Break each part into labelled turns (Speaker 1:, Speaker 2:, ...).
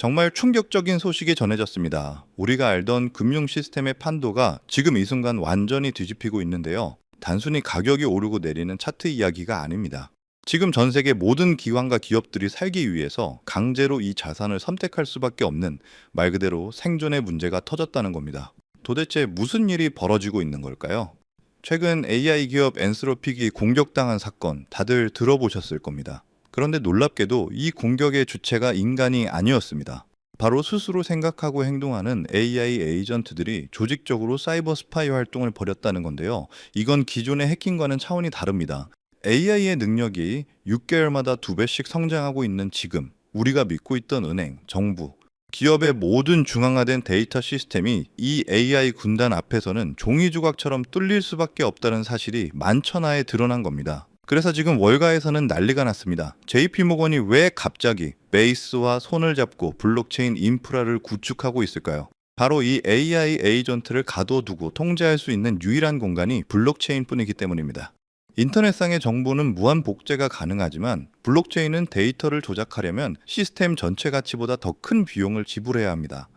Speaker 1: 정말 충격적인 소식이 전해졌습니다. 우리가 알던 금융 시스템의 판도가 지금 이 순간 완전히 뒤집히고 있는데요. 단순히 가격이 오르고 내리는 차트 이야기가 아닙니다. 지금 전 세계 모든 기관과 기업들이 살기 위해서 강제로 이 자산을 선택할 수밖에 없는 말 그대로 생존의 문제가 터졌다는 겁니다. 도대체 무슨 일이 벌어지고 있는 걸까요? 최근 AI 기업 엔스로픽이 공격당한 사건 다들 들어보셨을 겁니다. 그런데 놀랍게도 이 공격의 주체가 인간이 아니었습니다. 바로 스스로 생각하고 행동하는 AI 에이전트들이 조직적으로 사이버 스파이 활동을 벌였다는 건데요. 이건 기존의 해킹과는 차원이 다릅니다. AI의 능력이 6개월마다 두 배씩 성장하고 있는 지금, 우리가 믿고 있던 은행, 정부, 기업의 모든 중앙화된 데이터 시스템이 이 AI 군단 앞에서는 종이 조각처럼 뚫릴 수밖에 없다는 사실이 만천하에 드러난 겁니다. 그래서 지금 월가에서는 난리가 났습니다. JP 모건이 왜 갑자기 베이스와 손을 잡고 블록체인 인프라를 구축하고 있을까요? 바로 이 AI 에이전트를 가둬두고 통제할 수 있는 유일한 공간이 블록체인뿐이기 때문입니다. 인터넷상의 정보는 무한 복제가 가능하지만 블록체인은 데이터를 조작하려면 시스템 전체 가치보다 더 큰 비용을 지불해야 합니다.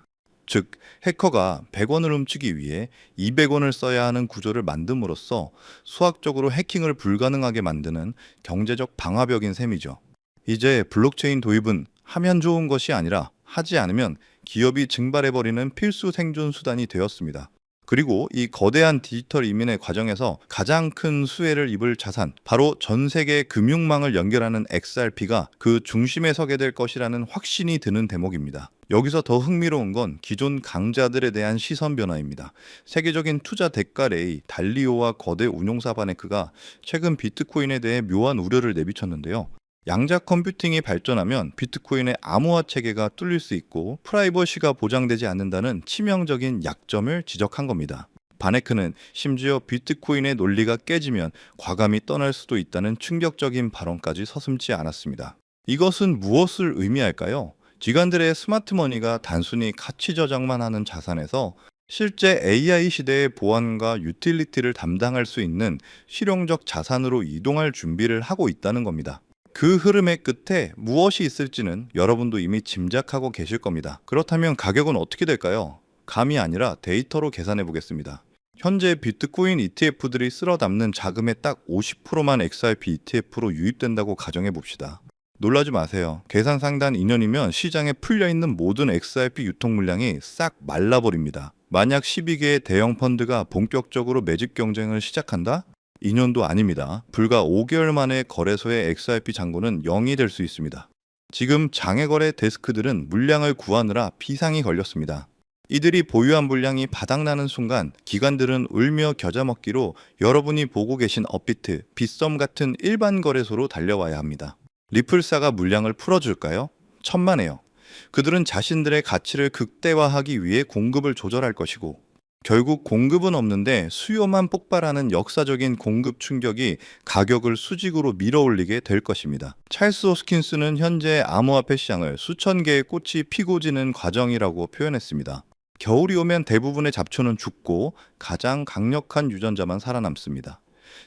Speaker 1: 즉, 해커가 100원을 훔치기 위해 200원을 써야 하는 구조를 만듦으로써 수학적으로 해킹을 불가능하게 만드는 경제적 방화벽인 셈이죠. 이제 블록체인 도입은 하면 좋은 것이 아니라 하지 않으면 기업이 증발해버리는 필수 생존 수단이 되었습니다. 그리고 이 거대한 디지털 이민의 과정에서 가장 큰 수혜를 입을 자산, 바로 전 세계 금융망을 연결하는 XRP가 그 중심에 서게 될 것이라는 확신이 드는 대목입니다. 여기서 더 흥미로운 건 기존 강자들에 대한 시선 변화입니다. 세계적인 투자 대가 레이 달리오와 거대 운용사 바네크가 최근 비트코인에 대해 묘한 우려를 내비쳤는데요. 양자 컴퓨팅이 발전하면 비트코인의 암호화 체계가 뚫릴 수 있고 프라이버시가 보장되지 않는다는 치명적인 약점을 지적한 겁니다. 바네크는 심지어 비트코인의 논리가 깨지면 과감히 떠날 수도 있다는 충격적인 발언까지 서슴지 않았습니다. 이것은 무엇을 의미할까요? 기관들의 스마트머니가 단순히 가치 저장만 하는 자산에서 실제 AI 시대의 보안과 유틸리티를 담당할 수 있는 실용적 자산으로 이동할 준비를 하고 있다는 겁니다. 그 흐름의 끝에 무엇이 있을지는 여러분도 이미 짐작하고 계실 겁니다. 그렇다면 가격은 어떻게 될까요? 감이 아니라 데이터로 계산해 보겠습니다. 현재 비트코인 ETF들이 쓸어 담는 자금의 딱 50%만 XRP ETF로 유입된다고 가정해 봅시다. 놀라지 마세요. 계산 상단 2년이면 시장에 풀려 있는 모든 XRP 유통 물량이 싹 말라버립니다. 만약 12개의 대형 펀드가 본격적으로 매집 경쟁을 시작한다? 2년도 아닙니다. 불과 5개월 만에 거래소의 XRP 잔고는 0이 될 수 있습니다. 지금 장외거래 데스크들은 물량을 구하느라 비상이 걸렸습니다. 이들이 보유한 물량이 바닥나는 순간 기관들은 울며 겨자 먹기로 여러분이 보고 계신 업비트, 빗썸 같은 일반 거래소로 달려와야 합니다. 리플사가 물량을 풀어줄까요? 천만에요. 그들은 자신들의 가치를 극대화하기 위해 공급을 조절할 것이고 결국 공급은 없는데 수요만 폭발하는 역사적인 공급 충격이 가격을 수직으로 밀어올리게 될 것입니다. 찰스 호스킨스는 현재 암호화폐 시장을 수천 개의 꽃이 피고 지는 과정이라고 표현했습니다. 겨울이 오면 대부분의 잡초는 죽고 가장 강력한 유전자만 살아남습니다.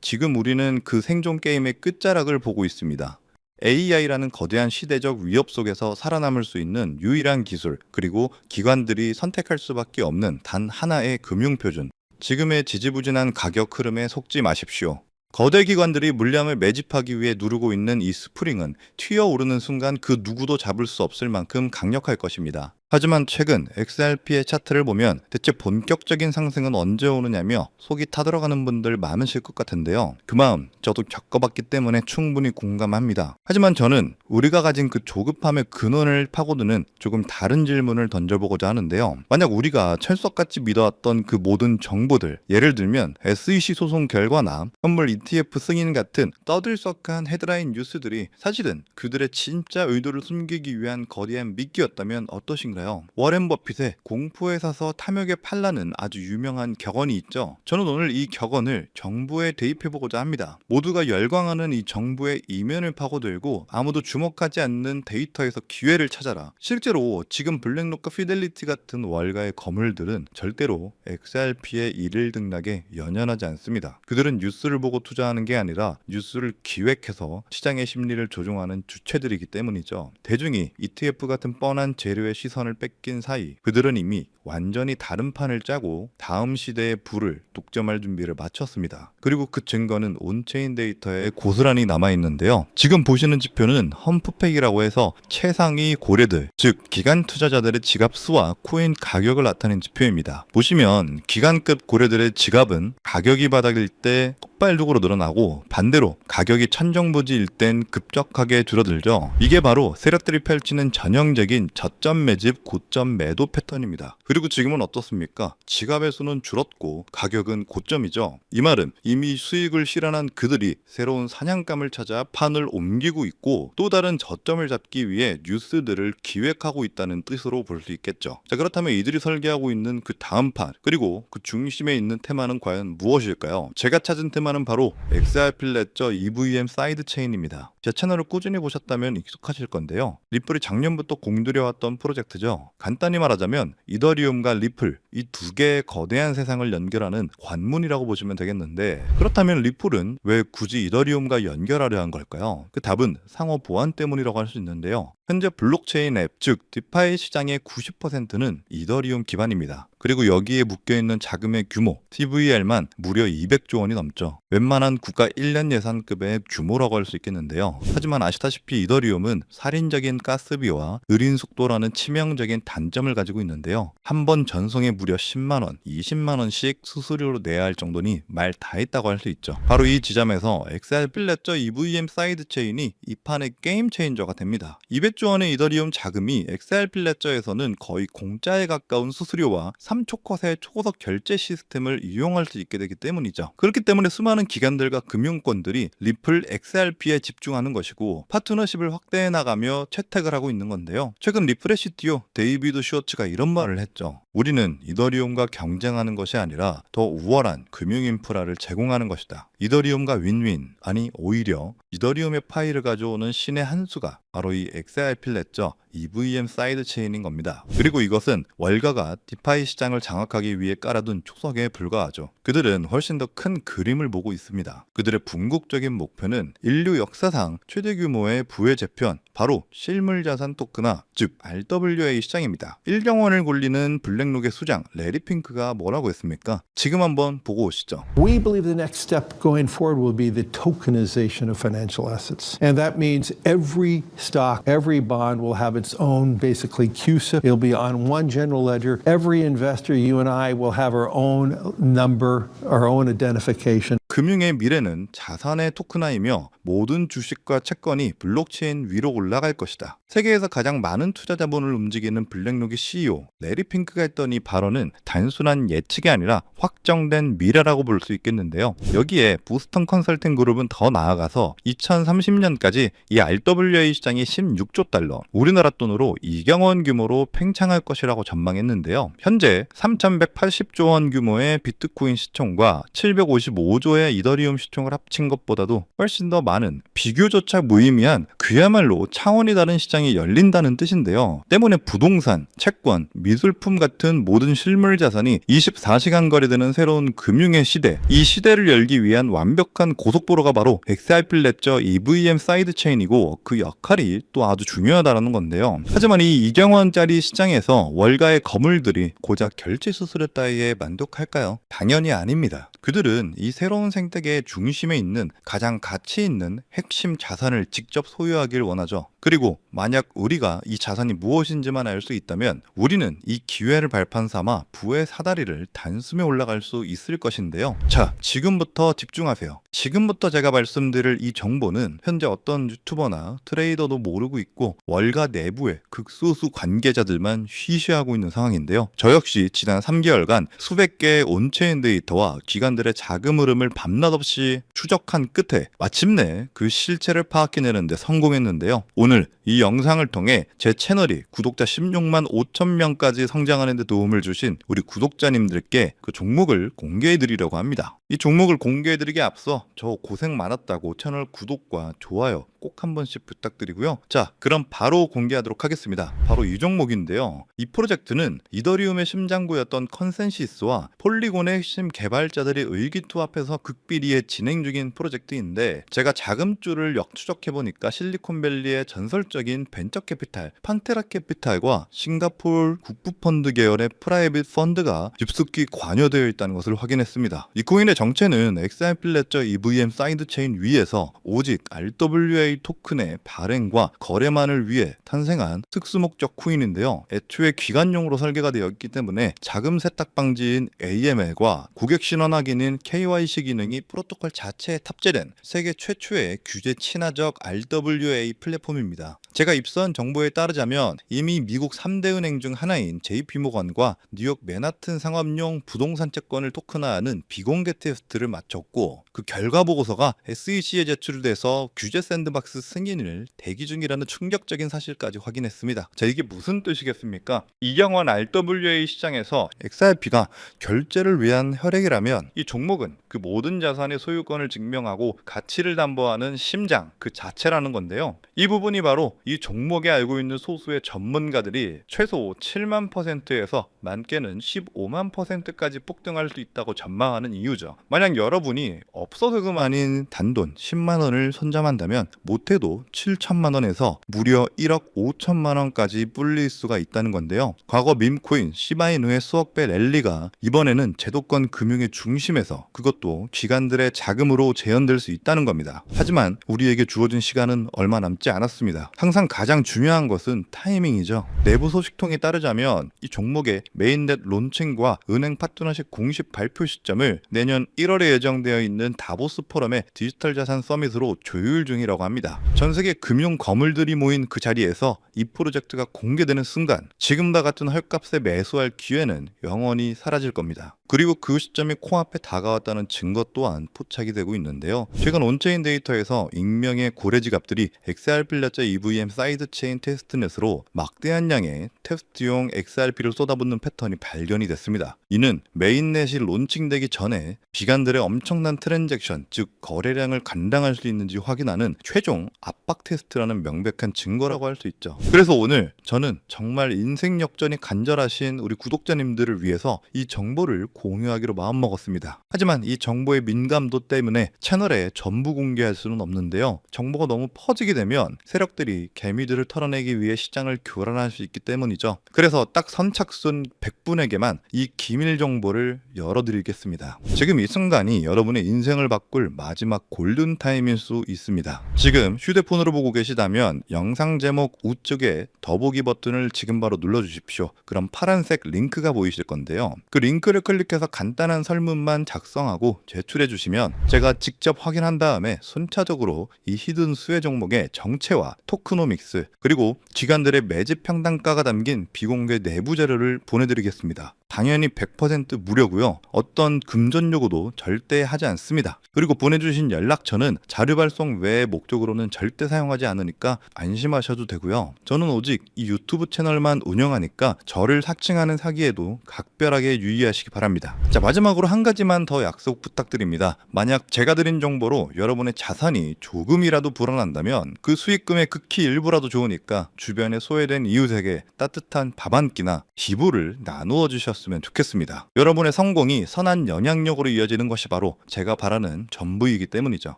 Speaker 1: 지금 우리는 그 생존 게임의 끝자락을 보고 있습니다. AI라는 거대한 시대적 위협 속에서 살아남을 수 있는 유일한 기술, 그리고 기관들이 선택할 수밖에 없는 단 하나의 금융 표준. 지금의 지지부진한 가격 흐름에 속지 마십시오. 거대 기관들이 물량을 매집하기 위해 누르고 있는 이 스프링은 튀어오르는 순간 그 누구도 잡을 수 없을 만큼 강력할 것입니다. 하지만 최근 XRP의 차트를 보면 대체 본격적인 상승은 언제 오느냐며 속이 타들어가는 분들 많으실 것 같은데요. 그 마음 저도 겪어봤기 때문에 충분히 공감합니다. 하지만 저는 우리가 가진 그 조급함의 근원을 파고드는 조금 다른 질문을 던져보고자 하는데요. 만약 우리가 철석같이 믿어왔던 그 모든 정보들, 예를 들면 SEC 소송 결과나 선물 ETF 승인 같은 떠들썩한 헤드라인 뉴스들이 사실은 그들의 진짜 의도를 숨기기 위한 거대한 미끼였다면 어떠신가요? 있잖아요. 워렌 버핏의 공포에 사서 탐욕에 팔라는 아주 유명한 격언이 있죠. 저는 오늘 이 격언을 정부에 대입해보고자 합니다. 모두가 열광하는 이 정부의 이면을 파고들고 아무도 주목하지 않는 데이터에서 기회를 찾아라. 실제로 지금 블랙로커 피델리티 같은 월가의 거물들은 절대로 XRP의 일일 등락에 연연하지 않습니다. 그들은 뉴스를 보고 투자하는 게 아니라 뉴스를 기획해서 시장의 심리를 조종하는 주체들이기 때문이죠. 대중이 ETF 같은 뻔한 재료의 시선을 뺏긴 사이 그들은 이미 완전히 다른 판을 짜고 다음 시대의 불을 독점할 준비를 마쳤습니다. 그리고 그 증거는 온체인 데이터에 고스란히 남아 있는데요. 지금 보시는 지표는 험프팩이라고 해서 최상위 고래들, 즉 기관 투자자들의 지갑 수와 코인 가격을 나타낸 지표입니다. 보시면 기관급 고래들의 지갑은 가격이 바닥일 때 폭발적으로 늘어나고 반대로 가격이 천정부지일 땐 급격하게 줄어들죠. 이게 바로 세력들이 펼치는 전형적인 저점 매집, 고점 매도 패턴입니다. 그리고 지금은 어떻습니까? 지갑의 수는 줄었고 가격은 고점이죠. 이 말은 이미 수익을 실현한 그들이 새로운 사냥감을 찾아 판을 옮기고 있고 또 다른 저점을 잡기 위해 뉴스들을 기획하고 있다는 뜻으로 볼 수 있겠죠. 자 그렇다면 이들이 설계하고 있는 그 다음 판 그리고 그 중심에 있는 테마는 과연 무엇일까요? 제가 찾은 테마는 바로 XRP 레저 EVM 사이드 체인입니다. 제 채널을 꾸준히 보셨다면 익숙하실 건데요. 리플이 작년부터 공들여왔던 프로젝트 죠. 간단히 말하자면 이더리움과 리플 이 두 개의 거대한 세상을 연결하는 관문이라고 보시면 되겠는데 그렇다면 리플은 왜 굳이 이더리움과 연결하려 한 걸까요? 그 답은 상호 보안 때문이라고 할 수 있는데요. 현재 블록체인 앱, 즉 디파이 시장의 90%는 이더리움 기반입니다. 그리고 여기에 묶여 있는 자금의 규모, TVL만 무려 200조 원이 넘죠. 웬만한 국가 1년 예산급의 규모라고 할 수 있겠는데요. 하지만 아시다시피 이더리움은 살인적인 가스비와 느린 속도라는 치명적인 단점을 가지고 있는데요. 한 번 전송에 무려 10만 원, 20만 원씩 수수료로 내야 할 정도니 말 다 했다고 할 수 있죠. 바로 이 지점에서 XRP 레저 EVM 사이드 체인이 이 판의 게임 체인저가 됩니다. 200조 원의 이더리움 자금이 XRP 레저에서는 거의 공짜에 가까운 수수료와 3초컷의 초고속 결제 시스템을 이용할 수 있게 되기 때문이죠. 그렇기 때문에 수많은 기관들과 금융권들이 리플 XRP에 집중하는 것이고 파트너십을 확대해 나가며 채택을 하고 있는 건데요. 최근 리플의 CTO 데이비드 슈어츠가 이런 말을 했죠. 우리는 이더리움과 경쟁하는 것이 아니라 더 우월한 금융 인프라를 제공하는 것이다. 이더리움과 윈윈 아니 오히려 이더리움의 파일을 가져오는 신의 한 수가 바로 이 XRP 레저 EVM 사이드 체인인 겁니다. 그리고 이것은 월가가 디파이 시장을 장악하기 위해 깔아둔 초석에 불과하죠. 그들은 훨씬 더 큰 그림을 보고 있습니다. 그들의 궁극적인 목표는 인류 역사상 최대 규모의 부의 재편, 바로 실물 자산 토크나 즉 RWA 시장입니다. 1경 원을 굴리는 블랙록의 수장 레리 핑크가 뭐라고 했습니까? 지금 한번 보고 오시죠.
Speaker 2: We believe the next step going forward will be the tokenization of financial assets. And that means every stock, every bond will have its own basically CUSIP. It'll be on one general ledger. Every investor, you and I, will have our own number, our own identification.
Speaker 1: 금융의 미래는 자산의 토큰화이며 모든 주식과 채권이 블록체인 위로 올라갈 것이다. 세계에서 가장 많은 투자 자본을 움직이는 블랙록의 CEO 레리 핑크가 했던 이 발언은 단순한 예측이 아니라 확정된 미래라고 볼 수 있겠는데요. 여기에 보스턴 컨설팅 그룹은 더 나아가서 2030년까지 이 RWA 시장이 16조 달러, 우리나라 돈으로 2경원 규모로 팽창할 것이라고 전망했는데요. 현재 3,180조 원 규모의 비트코인 시총과 755조의 이더리움 시총을 합친 것보다도 훨씬 더 많은 비교조차 무의미한 그야말로 차원이 다른 시장 이 열린다는 뜻인데요. 때문에 부동산, 채권, 미술품 같은 모든 실물 자산이 24시간 거래되는 새로운 금융의 시대, 이 시대를 열기 위한 완벽한 고속도로가 바로 XRP 레저 EVM 사이드 체인이고 그 역할이 또 아주 중요하다라는 건데요. 하지만 이 2경원짜리 시장에서 월가의 거물들이 고작 결제 수수료 따위에 만족할까요? 당연히 아닙니다. 그들은 이 새로운 생태계의 중심에 있는 가장 가치 있는 핵심 자산을 직접 소유하길 원하죠. 그리고 만약 우리가 이 자산이 무엇인지만 알 수 있다면 우리는 이 기회를 발판 삼아 부의 사다리를 단숨에 올라갈 수 있을 것인데요. 자, 지금부터 집중하세요. 지금부터 제가 말씀드릴 이 정보는 현재 어떤 유튜버나 트레이더도 모르고 있고 월가 내부의 극소수 관계자들만 쉬쉬하고 있는 상황인데요. 저 역시 지난 3개월간 수백 개의 온체인 데이터와 기관들의 자금 흐름을 밤낮 없이 추적한 끝에 마침내 그 실체를 파악해내는데 성공했는데요. 오늘 이 영상 영상을 통해 제 채널이 구독자 16만 5천 명까지 성장하는 데 도움을 주신 우리 구독자님들께 그 종목을 공개해 드리려고 합니다. 이 종목을 공개해 드리기에 앞서 저 고생 많았다고 채널 구독과 좋아요 꼭 한 번씩 부탁드리고요. 자, 그럼 바로 공개하도록 하겠습니다. 바로 이 종목인데요. 이 프로젝트는 이더리움의 심장부였던 컨센시스와 폴리곤의 핵심 개발자들이 의기투합해서 극비리에 진행 중인 프로젝트인데 제가 자금줄을 역추적해 보니까 실리콘밸리의 전설적인 벤처 캐피탈 판테라 캐피탈과 싱가폴 국부 펀드 계열의 프라이빗 펀드가 깊숙이 관여되어 있다는 것을 확인했습니다. 이 코인의 정체는 XRP 레저 EVM 사이드 체인 위에서 오직 RWA 토큰의 발행과 거래만을 위해 탄생한 특수목적 코인인데요. 애초에 기관용으로 설계가 되어 있기 때문에 자금 세탁 방지인 AML과 고객 신원 확인인 KYC 기능이 프로토콜 자체에 탑재된 세계 최초의 규제 친화적 RWA 플랫폼입니다. 제가 입수한 정보에 따르자면 이미 미국 3대 은행 중 하나인 JP모건과 뉴욕 맨하튼 상업용 부동산 채권을 토큰화하는 비공개 테스트를 마쳤고 그 결과 보고서가 SEC에 제출돼서 규제 샌드박스 승인을 대기 중이라는 충격적인 사실까지 확인했습니다. 자 이게 무슨 뜻이겠습니까? 이경원 RWA 시장에서 XRP가 결제를 위한 혈액이라면 이 종목은 그 모든 자산의 소유권을 증명하고 가치를 담보하는 심장 그 자체라는 건데요. 이 부분이 바로 이 종목에 알고 있는 소수의 전문가들이 최소 7만 퍼센트에서 많게는 15만 퍼센트까지 폭등할 수 있다고 전망하는 이유죠. 만약 여러분이 없어서 금 아닌 단돈 10만 원을 선점한다면 못해도 7천만 원에서 무려 1억 5천만 원까지 불릴 수가 있다는 건데요. 과거 밈코인 시바이누의 수억 배 랠리가 이번에는 제도권 금융의 중심에서 그것도 기관들의 자금으로 재현될 수 있다는 겁니다. 하지만 우리에게 주어진 시간은 얼마 남지 않았습니다. 항상 가장 중요한 것은 타이밍이죠. 내부 소식통에 따르자면 이 종목의 메인넷 론칭과 은행 파트너십 공식 발표 시점을 내년 1월에 예정되어 있는 다보스 포럼의 디지털 자산 서밋으로 조율 중이라고 합니다. 전 세계 금융 거물들이 모인 그 자리에서 이 프로젝트가 공개되는 순간 지금과 같은 헐값에 매수할 기회는 영원히 사라질 겁니다. 그리고 그 시점이 코앞에 다가왔다는 증거 또한 포착이 되고 있는데요. 최근 온체인 데이터에서 익명의 고래 지갑들이 XRP 레저 EVM 사이드 체인 테스트넷으로 막대한 양의 테스트용 XRP를 쏟아붓는 패턴이 발견이 됐습니다. 이는 메인넷이 론칭되기 전에 기관들의 엄청난 트랜잭션, 즉 거래량을 감당할 수 있는지 확인하는 최종 압박 테스트라는 명백한 증거라고 할 수 있죠. 그래서 오늘 저는 정말 인생 역전이 간절하신 우리 구독자님들을 위해서 이 정보를 공유하기로 마음먹었습니다. 하지만 이 정보의 민감도 때문에 채널에 전부 공개할 수는 없는데요. 정보가 너무 퍼지게 되면 세력들이 개미들을 털어내기 위해 시장을 교란할 수 있기 때문이죠. 그래서 딱 선착순 100분에게만 이 기밀 정보를 열어드리겠습니다. 지금 이 순간이 여러분의 인생을 바꿀 마지막 골든 타임일 수 있습니다. 지금 휴대폰으로 보고 계시다면 영상 제목 우측에 더보기 버튼을 지금 바로 눌러주십시오. 그럼 파란색 링크가 보이실 건데요. 그 링크를 클릭 해서 간단한 설문만 작성하고 제출해 주시면 제가 직접 확인한 다음에 순차적으로 이 히든 수혜 종목의 정체와 토크노믹스 그리고 기관들의 매집 평단가가 담긴 비공개 내부 자료를 보내드리겠습니다. 당연히 100% 무료고요. 어떤 금전 요구도 절대 하지 않습니다. 그리고 보내주신 연락처는 자료 발송 외의 목적으로는 절대 사용하지 않으니까 안심하셔도 되고요. 저는 오직 이 유튜브 채널만 운영하니까 저를 사칭하는 사기에도 각별하게 유의하시기 바랍니다. 자 마지막으로 한 가지만 더 약속 부탁드립니다. 만약 제가 드린 정보로 여러분의 자산이 조금이라도 불어난다면 그 수익금의 극히 일부라도 좋으니까 주변에 소외된 이웃에게 따뜻한 밥 한 끼나 기부를 나누어 주셨으면 좋겠습니다. 여러분의 성공이 선한 영향력으로 이어지는 것이 바로 제가 바라는 전부이기 때문이죠.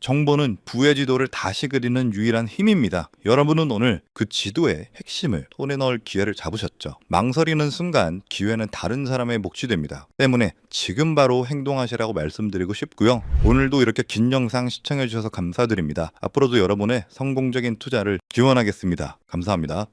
Speaker 1: 정보는 부의 지도를 다시 그리는 유일한 힘입니다. 여러분은 오늘 그 지도의 핵심을 손에 넣을 기회를 잡으셨죠. 망설이는 순간 기회는 다른 사람의 몫이 됩니다. 때문에 지금 바로 행동하시라고 말씀드리고 싶고요. 오늘도 이렇게 긴 영상 시청해 주셔서 감사드립니다. 앞으로도 여러분의 성공적인 투자를 기원하겠습니다. 감사합니다.